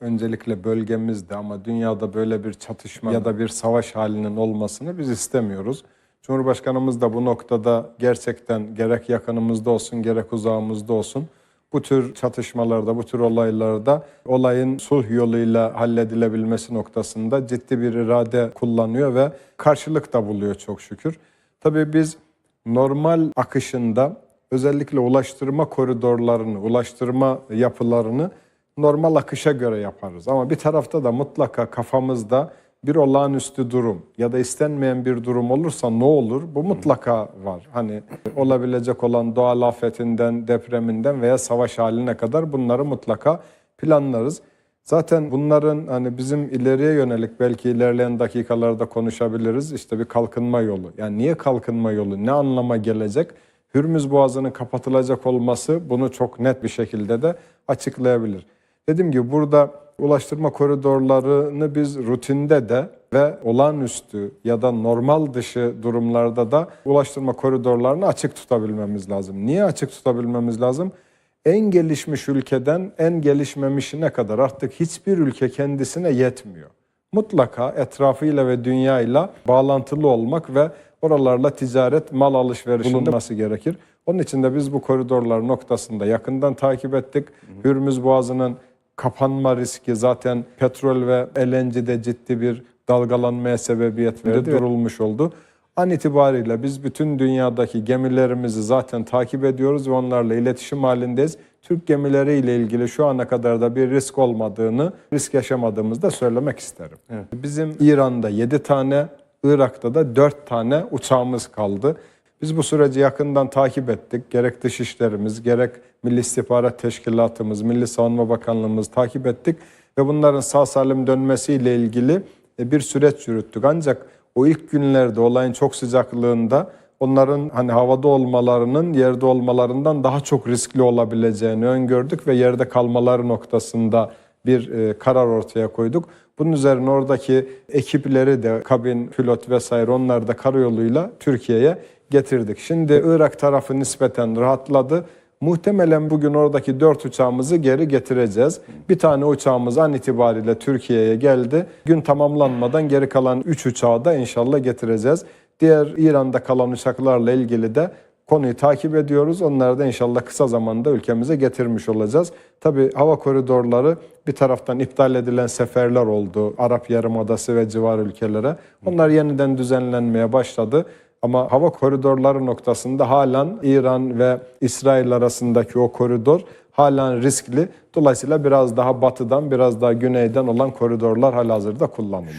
Öncelikle bölgemizde ama dünyada böyle bir çatışma ya da bir savaş halinin olmasını biz istemiyoruz. Cumhurbaşkanımız da bu noktada gerçekten gerek yakınımızda olsun gerek uzağımızda olsun bu tür çatışmalarda, bu tür olaylarda olayın sulh yoluyla halledilebilmesi noktasında ciddi bir irade kullanıyor ve karşılık da buluyor çok şükür. Tabii biz normal akışında özellikle ulaştırma koridorlarını, ulaştırma yapılarını normal akışa göre yaparız. Ama bir tarafta da mutlaka kafamızda bir olağanüstü durum ya da istenmeyen bir durum olursa ne olur? Bu mutlaka var. Hani olabilecek olan doğal afetinden, depreminden veya savaş haline kadar bunları mutlaka planlarız. Zaten bunların hani bizim ileriye yönelik belki ilerleyen dakikalarda konuşabiliriz. İşte bir kalkınma yolu. Yani niye kalkınma yolu? Ne anlama gelecek? Hürmüz Boğazı'nın kapatılacak olması bunu çok net bir şekilde de açıklayabilir. Dediğim gibi burada ulaştırma koridorlarını biz rutinde de ve olağanüstü ya da normal dışı durumlarda da ulaştırma koridorlarını açık tutabilmemiz lazım. Niye açık tutabilmemiz lazım? En gelişmiş ülkeden en gelişmemişine kadar artık hiçbir ülke kendisine yetmiyor. Mutlaka etrafıyla ve dünyayla bağlantılı olmak ve oralarla ticaret, mal alışverişinde bulunması gerekir. Onun için de biz bu koridorlar noktasında yakından takip ettik. Hürmüz Boğazı'nın kapanma riski zaten petrol ve LNG'de ciddi bir dalgalanmaya sebebiyet verdi, durulmuş oldu. An itibariyle biz bütün dünyadaki gemilerimizi zaten takip ediyoruz ve onlarla iletişim halindeyiz. Türk gemileriyle ilgili şu ana kadar da bir risk olmadığını, risk yaşamadığımızı da söylemek isterim. Bizim İran'da 7 tane, Irak'ta da 4 tane uçağımız kaldı. Biz bu süreci yakından takip ettik. Gerek Dışişlerimiz, gerek Milli İstihbarat Teşkilatımız, Milli Savunma Bakanlığımız takip ettik. Ve bunların sağ salim dönmesiyle ilgili e, bir süreç yürüttük. Ancak o ilk günlerde olayın çok sıcaklığında onların hani havada olmalarının yerde olmalarından daha çok riskli olabileceğini öngördük ve yerde kalmaları noktasında bir e, karar ortaya koyduk. Bunun üzerine oradaki ekipleri de kabin, pilot vesaire onlar da karayoluyla Türkiye'ye getirdik. Şimdi Irak tarafı nispeten rahatladı. Muhtemelen bugün oradaki dört uçağımızı geri getireceğiz. Bir tane uçağımız an itibariyle Türkiye'ye geldi. Gün tamamlanmadan geri kalan üç uçağı da inşallah getireceğiz. Diğer İran'da kalan uçaklarla ilgili de konuyu takip ediyoruz. Onları da inşallah kısa zamanda ülkemize getirmiş olacağız. Tabi hava koridorları bir taraftan iptal edilen seferler oldu. Arap Yarımadası ve civar ülkelere. Onlar yeniden düzenlenmeye başladı. Ama hava koridorları noktasında halen İran ve İsrail arasındaki o koridor halen riskli. Dolayısıyla biraz daha batıdan, biraz daha güneyden olan koridorlar halihazırda kullanılıyor.